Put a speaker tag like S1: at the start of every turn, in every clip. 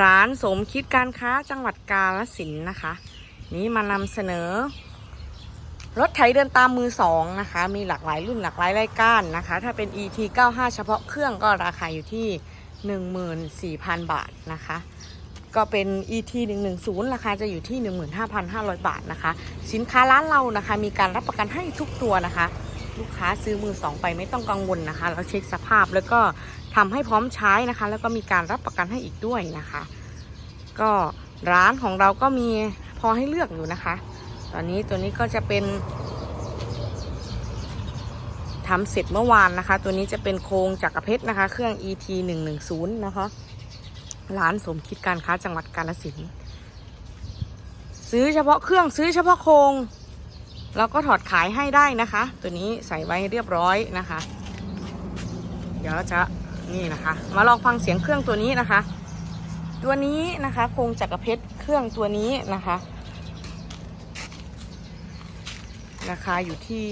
S1: ร้านสมคิดการค้าจังหวัดกาฬสินธุ์นะคะ นี้มานำเสนอ รถไถเดินตามมือสองนะคะ มีหลากหลายรุ่นหลากหลายรายการนะคะ ถ้าเป็น ET 95 เฉพาะเครื่องก็ราคาอยู่ที่ 14,000 บาทนะคะ ก็เป็น ET 110 ราคาจะอยู่ที่ 15,500 บาทนะคะ สินค้าร้านเรานะคะ มีการรับประกันให้ทุกตัวนะคะ ลูกค้าซื้อมือสองไปไม่ต้องกังวลนะคะ เราเช็คสภาพแล้วก็ทำให้พร้อมใช้นะคะ แล้วก็มีการรับประกันให้อีกด้วยนะคะ ก็ร้านของเราก็มีพอให้เลือกอยู่นะคะ ตอนนี้ตัวนี้ก็จะเป็นทำเสร็จเมื่อวานนะคะ ตัวนี้จะเป็นโครงจักรเพชรนะคะ เครื่อง ET 110นะคะ ร้านสมคิดการค้าจังหวัดกาฬสินธุ์ซื้อเฉพาะเครื่องซื้อเฉพาะโครง เราก็ถอดขายให้ได้นะคะ ตัวนี้ใส่ไว้เรียบร้อยนะคะ เดี๋ยวจะนี่นะคะ มาลองฟังเสียงเครื่องตัวนี้นะคะ ตัวนี้นะคะโครงจักรเพชรเครื่องตัวนี้นะคะราคาอยู่ที่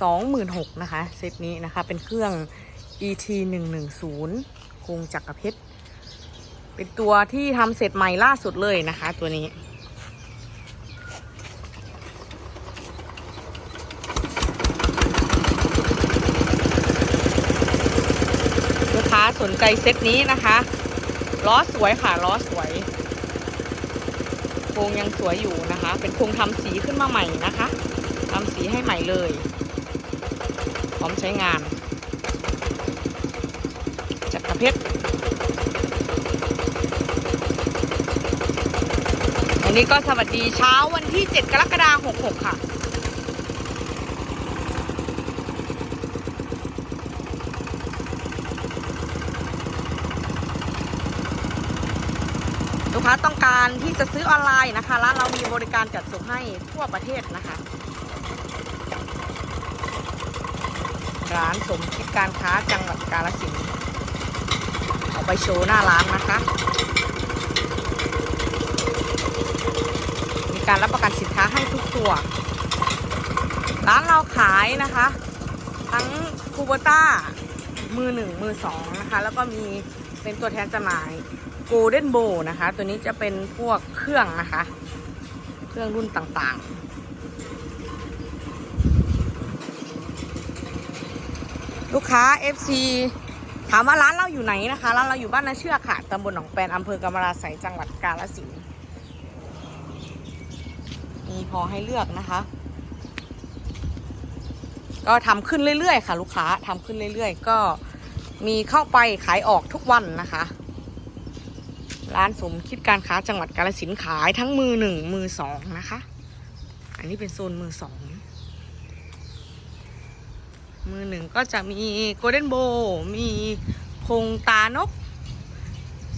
S1: สองหมื่นหกนะคะเซตนี้นะคะเป็นเครื่อง ET 110โครงจักรเพชรเป็นตัวที่ทำเสร็จใหม่ล่าสุดเลยนะคะ ตัวนี้ ลูกค้า สนใจเซตนี้นะคะล้อสวยค่ะล้อสวยโครงยังสวยอยู่นะคะ เป็นโครงทำสีขึ้นมาใหม่นะคะทำสีให้ใหม่เลยพร้อมใช้งานจักรเพชรอันนี้ก็สวัสดีเช้าวันที่ 7 กรกฎาคม66 ค่ะ ลูกค้า ต้องการที่จะซื้อออนไลน์นะคะ ร้านเรามีบริการจัดส่งให้ทั่วประเทศนะคะ ร้านสมคิดการค้าจังหวัดกาฬสินธุ์เอาไปโชว์หน้าร้านนะคะ มีการรับประกันสินค้าให้ทุกตัว ร้านเราขายนะคะ ทั้งคูโบต้ามือหนึ่งมือสองนะคะ แล้วก็มี เป็นตัวแทนจำหน่ายโกลเด้นโบนะคะ ตัวนี้จะเป็นพวกเครื่องนะคะ เครื่องรุ่นต่างๆลูกค้า FC ถามว่าร้านเราอยู่ไหนนะคะ ร้านเราอยู่บ้านนาเชือกค่ะ ตำบลหนองแปนอำเภอกำมะลาไสยจังหวัดกาฬสินธุ์มีพอให้เลือกนะคะ ก็ทำขึ้นเรื่อยๆ ค่ะ ลูกค้าทำขึ้นเรื่อยๆ ก็ มีเข้าไปขายออกทุกวันนะคะ ร้านสมคิดการค้าจังหวัดกาฬสินขายทั้งมือหนึ่งมือสองนะคะ อันนี้เป็นโซนมือสองมือหนึ่งก็จะมีโกลเด้นโบ มีคงตานก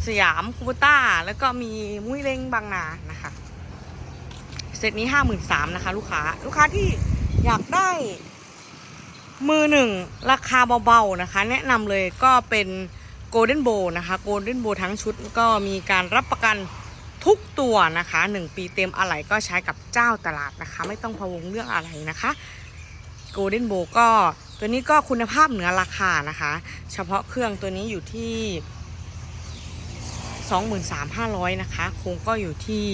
S1: สยามคูต้า แล้วก็มีมุ้ยเล้งบางนานะคะ เซตนี้ห้าหมื่นสามนะคะ ลูกค้า ลูกค้าที่อยากได้ มือหนึ่งราคาเบาๆนะคะ แนะนำเลยก็เป็นโกลเด้นโบนะคะโกลเด้นโบทั้งชุดก็มีการรับประกันทุกตัวนะคะ 1 ปีเต็มอะไหล่ก็ใช้กับเจ้าตลาดนะคะ ไม่ต้องพะวงเรื่องอะไรนะคะโกลเด้นโบก็ตัวนี้ก็คุณภาพเหนือราคานะคะ เฉพาะเครื่องตัวนี้อยู่ที่ 23,500 นะคะคงก็อยู่ที่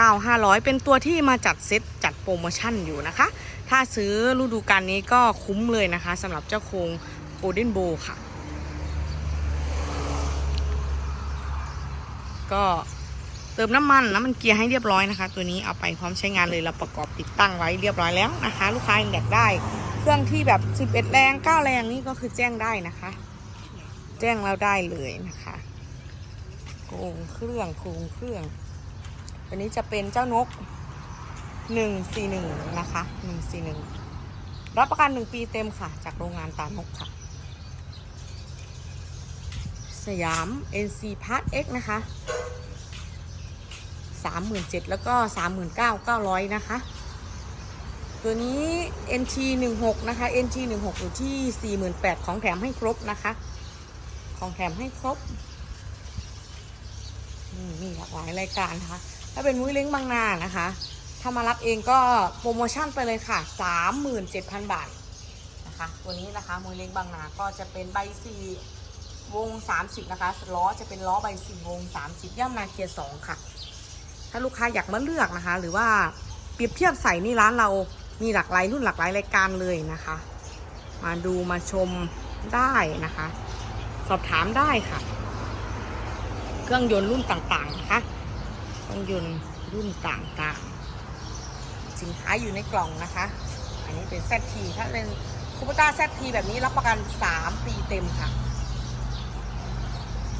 S1: 29,500 เป็นตัวที่มาจัดเซตจัดโปรโมชั่นอยู่นะคะ ถ้าซื้อฤดูกาลนี้ก็คุ้มเลยนะคะสำหรับเจ้าโครงโกลเด้นโบค่ะ ก็เติมน้ำมันน้ำมันเกียร์ให้เรียบร้อยนะคะ ตัวนี้เอาไปพร้อมใช้งานเลยเราประกอบติดตั้งไว้เรียบร้อยแล้วนะคะ ลูกค้าอยากได้ เครื่องที่แบบ 11 แรง 9 แรงนี่ก็คือแจ้งได้นะคะ แจ้งเราได้เลยนะคะโครงเครื่องโครงเครื่อง ตัวนี้จะเป็นเจ้านก 141 นะคะ 141 รับประกัน 1 ปีเต็มค่ะ จากโรงงานตานกค่ะ สยาม NC Part X นะคะ 37,000แล้วก็ 39,900 นะคะ ตัวนี้ NT 16นะคะ NT 16อยู่ที่ 48,000ของแถมให้ครบนะคะ ของแถมให้ครบนี่มีหลากหลายรายการนะคะ ถ้าเป็นมุ้ยเล้งบางนานะคะ ถ้ามารับเองก็โปรโมชั่นไปเลยค่ะ 37,000 บาทนะคะตัวนี้นะคะมุ้ยเล้งบางนาก็จะเป็นใบซีวง 30 นะคะล้อจะเป็นล้อใบ4วง 30 ย่ำนาเกียร์2ค่ะ ถ้าลูกค้าอยากมาเลือกนะคะ หรือว่าเปรียบเทียบใส่นี่ร้านเรามีหลากหลายรุ่นหลากหลายรายการเลยนะคะ มาดูมาชมได้นะคะ สอบถามได้ค่ะ เครื่องยนต์รุ่นต่างๆนะคะ เครื่องยนต์รุ่นต่างๆ สินค้าอยู่ในกล่องนะคะ อันนี้เป็น ZT ถ้าเป็นคูปต้า ZT แบบนี้รับประกัน 3 ปีเต็มค่ะ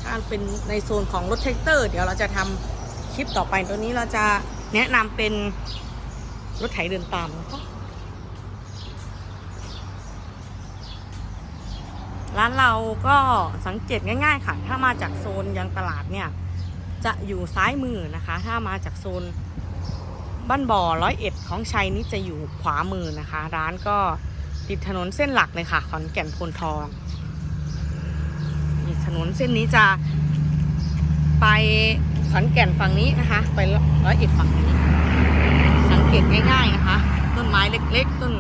S1: ถ้าเป็นในโซนของรถแท็กเตอร์ เดี๋ยวเราจะทำคลิปต่อไปตัวนี้เราจะแนะนำเป็นรถไถเดินตามนะคะร้านเราก็สังเกตง่าย ๆ ค่ะ ถ้ามาจากโซนยังตลาดเนี่ย จะอยู่ซ้ายมือนะคะ ถ้ามาจากโซน บ้านบ่อร้อยเอ็ดของชัยนี่จะอยู่ขวามือนะคะ ร้านก็ติดถนนเส้นหลักเลยค่ะ ขอนแก่นพนทองถนนเส้นนี้จะไปขอนแก่นฝั่งนี้นะคะ ไปร้อยเอ็ดฝั่งนี้ สังเกตง่ายๆนะคะ ต้นไม้เล็กๆต้น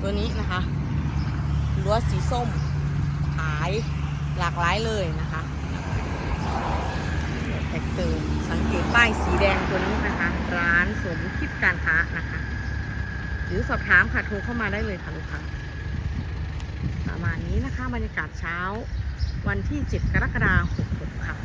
S1: ตัวนี้นะคะรั้วสีส้มขายหลากหลายเลยนะคะแท็กเตอร์ ป้ายสีแดงตัวนี้นะคะ ร้านสมคิดการค้านะคะ หรือสอบถามค่ะโทรเข้ามาได้เลยค่ะลูกค้าประมาณนี้นะคะบรรยากาศเช้า วันที่ 7 กรกฎาคม66ค่ะ